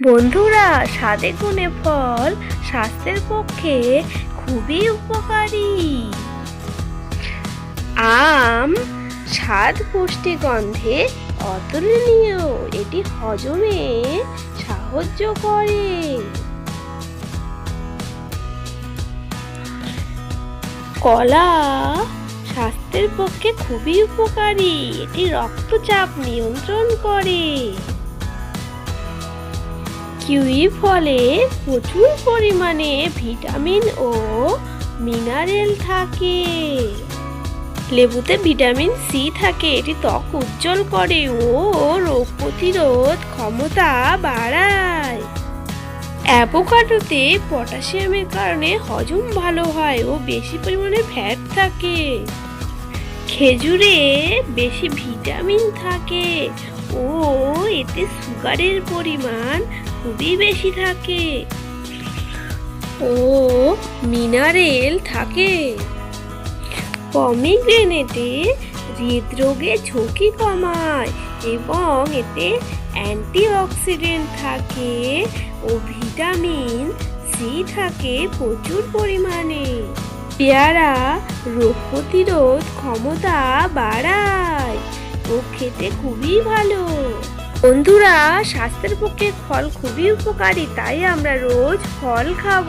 বন্ধুরা, স্বাদে গুণে ফল স্বাস্থ্যের পক্ষে খুবই উপকারী। আম স্বাদ পুষ্টি গন্ধে অতুলনীয়, এটি হজমে সাহায্য করে। কলা স্বাস্থ্যের পক্ষে খুবই উপকারী, এটি রক্তচাপ নিয়ন্ত্রণ করে। কিউই ফলে প্রচুর পরিমাণে ভিটামিন ও মিনারেল থাকে। লেবুতে ভিটামিন সি থাকে, এটি ত্বক উজ্জ্বল করে ও রোগ প্রতিরোধ ক্ষমতা বাড়ায়। অ্যাভোকাডোতে পটাশিয়ামের কারণে হজম ভালো হয় ও বেশি পরিমাণে ফ্যাট থাকে। খেজুরে বেশি ভিটামিন থাকে ও এতে সুগারের পরিমাণ খুবই বেশি থাকে। ও মিনারেল থাকে। পমিগ্রেনেটে হৃদরোগে ঝুঁকি কমায় এবং এতে অ্যান্টিঅক্সিডেন্ট থাকে ও ভিটামিন সি থাকে প্রচুর পরিমাণে। পেয়ারা রোগ প্রতিরোধ ক্ষমতা বাড়ায় ও খেতে খুবই ভালো। বন্ধুরা স্বাস্থ্যের পক্ষে ফল খুবই উপকারী তাই আমরা রোজ ফল খাব।